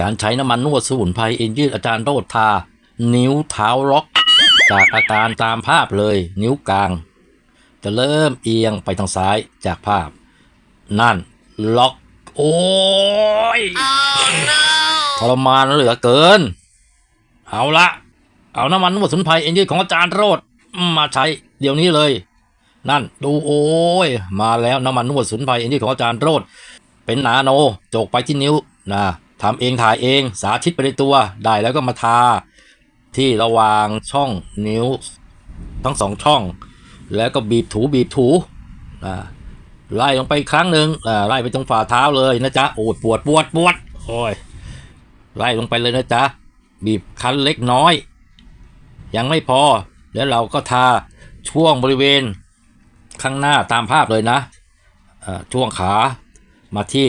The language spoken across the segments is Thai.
การใช้น้ำมันนวดสมุนไพรเอ็นยืดอาจารย์โรดทา นิ้วเท้าล็อก จากอาการตามภาพเลย นิ้วกลาง จะเริ่มเอียงไปทางซ้ายจากภาพ นั่น ล็อก โอ้ย ทรมานเหลือเกิน เอาละเอาน้ำมันนวดสมุนไพรเอ็นยืดของอาจารย์โรดมาใช้เดี๋ยวนี้เลย นั่นดูโอ้ย มาแล้วน้ำมันนวดสมุนไพรเอ็นยืดของอาจารย์โรดเป็นนาโนโจกไปที่นิ้วนะ ทำเองถ่ายเองสาธิตไปในตัวได้แล้วก็มาทาที่ระหว่างช่องนิ้วทั้งสองช่อง แล้วก็บีบถูบีบถูไล่ลงไปอีกครั้งหนึ่งอ่าไล่ไปตรงฝ่าเท้าเลยนะจ๊ะโอ้ปวดปวดปวดโอ้ยไล่ลงไปเลยนะจ๊ะบีบคั้นเล็กน้อย ยังไม่พอแล้วเราก็ทาช่วงบริเวณข้างหน้าตามภาพเลยนะอ่าช่วงขามาที่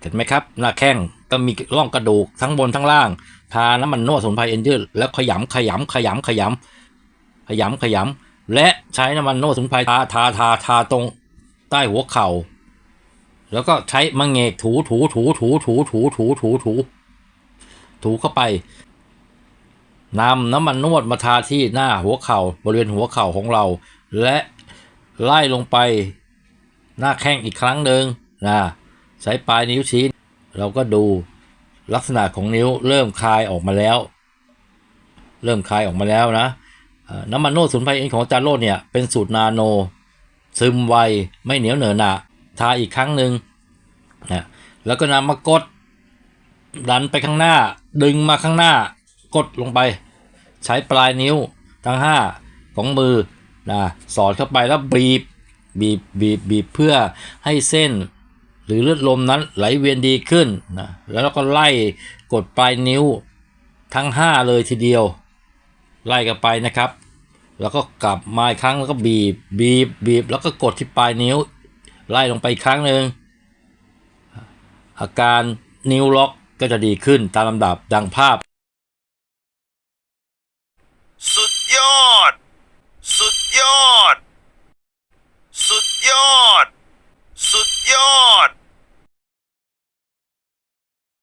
เห็นไหมครับ หน้าแข้ง ก็มีร่องกระดูกทั้งบนทั้งล่าง ทาน้ำมันนวดสมุนไพรเอ็นยืดแล้วขยำขยำขยำขยำขยำขยำและใช้น้ำมันนวดสมุนไพรทาทาทาทาตรงใต้หัวเข่า แล้วก็ใช้มะเงกถูถูถูถูถูถูถูถูถูถูเข้าไปนำน้ำมันนวดมาทาที่หน้าหัวเข่าบริเวณหัวเข่าของเรา และไล่ลงไปหน้าแข้งอีกครั้งหนึ่งนะใช้ปลายนิ้วชี้ เราก็ดูลักษณะของนิ้วเริ่มคลายออกมาแล้ว เริ่มคลายออกมาแล้วนะน้ำมันโนดสมุนไพรเองของอาจารย์โรดเนี่ยเป็นสูตรนาโน ซึมไวไม่เหนียวเหนอะหนะทาอีกครั้งหนึ่งนะแล้วก็นำมากดดันไปข้างหน้า ดึงมาข้างหน้ากดลงไป ใช้ปลายนิ้วทั้งห้าของมือนะสอดเข้าไปแล้วบีบบีบบีบบีบเพื่อให้เส้น หรือเลือดลมนั้นไหลเวียนดีขึ้นนะแล้วเราก็ไล่กดปลายนิ้วทั้ง 5 เลยทีเดียว ไล่กันไปนะครับ แล้วก็กลับมาอีกครั้งแล้วก็บีบบีบบีบแล้วก็กดที่ปลายนิ้ว ไล่ลงไปครั้งหนึ่งอาการนิ้วล็อกก็จะดีขึ้นตามลำดับดังภาพ สุดยอด